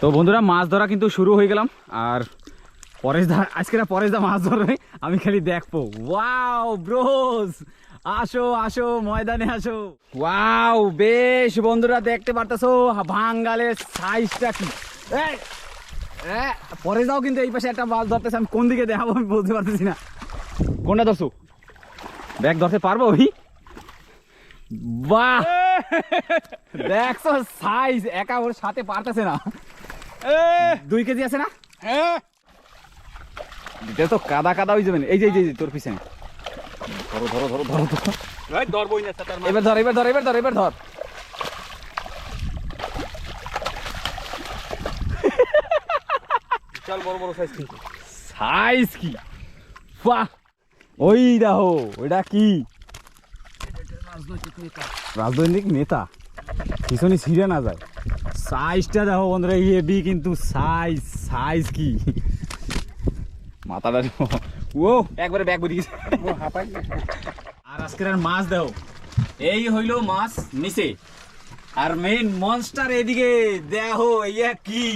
তো বন্ধুরা মাছ ধরা কিন্তু শুরু হয়ে গেলাম। আর পরেশ দা আজকে না পরেশ দা মাছ ধরবে। আমি খালি দেখব। Wow bros! আসো আসো ময়দানে আসো। ওয়াও বেশ বন্ধুরা দেখতে পারতেছো ভাঙ্গালের সাইজটা কি? এ, পরেশ কিন্তু এই পাশে একটা মাছ ধরতেছে। আমি কোন দিকে দেখাবো আমি বলতে পারতেছি না। কোনটা ধরছো? ব্যাগ ধরতে পারব ওই বাহ! দেখছ সাইজ একা ওর সাথে পারতেছে না। দুই কেজি আছে না? হ্যাঁ। এটা তো কাদা কাদা হয়ে যাবে। না। এই যে এই যে তোর পিছনে। ধরো ধরো ধরো ধরো ধরো। ভাই ধরবই না তার এবার ধর এবার ধর এবার ধর এবার ধর। বিশাল বড় বড় সাইজ কিন্তু। সাইজ কি? বাহ! ওই দেখো ওইটা কি? রাজনৈতিক নেতা। পিছনে ছিঁড়ে না যায়। সাইজটা দেখো বন্ধুরা হেভি কিন্তু সাইজ সাইজ কি? মাথাটা ও, একবারে ব্যাগ হাঁপাই আর আজকের আর মাছ দেখো। এই হইল মাছ নিচে। আর মেইন মনস্টার এদিকে, দেখো, ইয়া কি?